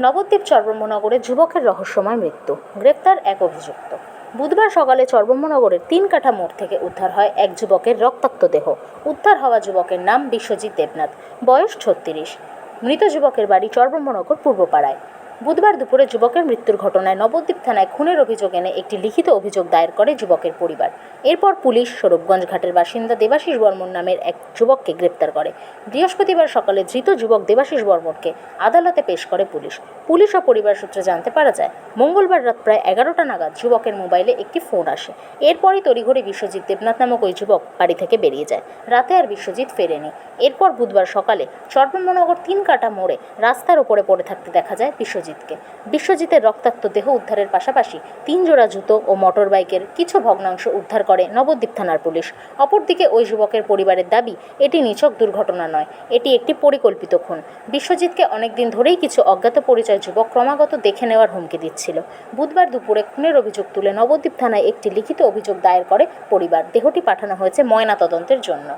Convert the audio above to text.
নবদ্বীপ চরব্রহ্মনগরে যুবকের রহস্যময় মৃত্যু, গ্রেপ্তার এক অভিযুক্ত। বুধবার সকালে চরব্রহ্মনগরের তিন কাঠা মোড় থেকে উদ্ধার হয় এক যুবকের রক্তাক্ত দেহ। উদ্ধার হওয়া যুবকের নাম বিশ্বজিৎ দেবনাথ, বয়স ছত্রিশ। মৃত যুবকের বাড়ি চরব্রহ্মনগর পূর্বপাড়ায়। বুধবার দুপুরে যুবকের মৃত্যুর ঘটনায় নবদ্বীপ থানায় খুনের অভিযোগ এনে একটি লিখিত অভিযোগ দায়ের করে যুবকের পরিবার। এরপর পুলিশ স্বরূপগঞ্জ ঘাটের বাসিন্দা দেবাশিস বর্মন নামের এক যুবককে গ্রেপ্তার করে। বৃহস্পতিবার সকালে ধৃত যুবক দেবাশিস বর্মনকে আদালতে পেশ করে পুলিশ। পুলিশ ও পরিবার সূত্রে জানতে পারা যায়, মঙ্গলবার রাত প্রায় এগারোটা নাগাদ যুবকের মোবাইলে একটি ফোন আসে। এরপরই তড়িঘড়ি বিশ্বজিৎ দেবনাথ নামক ওই যুবক বাড়ি থেকে বেরিয়ে যায়। রাতে আর বিশ্বজিৎ ফেরেনি। এরপর বুধবার সকালে চরব্রহ্মনগর তিন কাটা মোড়ে রাস্তার ওপরে পড়ে থাকতে দেখা যায় বিশ্বজিৎকে বিশ্বজিতের রক্তাক্ত দেহ উদ্ধারের পাশাপাশি তিন জোড়া জুতো ও মোটর বাইকের কিছু ভগ্নাংশ উদ্ধার করে নবদ্বীপ থানার পুলিশ। অপরদিকে ওই যুবকের পরিবারের দাবি, এটি নিছক দুর্ঘটনা নয়, এটি একটি পরিকল্পিত খুন। বিশ্বজিৎকে অনেকদিন ধরেই কিছু অজ্ঞাত পরিচয় যুবক ক্রমাগত দেখে নেওয়ার হুমকি দিচ্ছিল। বুধবার দুপুরে খুনের অভিযোগ তুলে নবদ্বীপ থানায় একটি লিখিত অভিযোগ দায়ের করে পরিবার। দেহটি পাঠানো হয়েছে ময়না তদন্তের জন্য।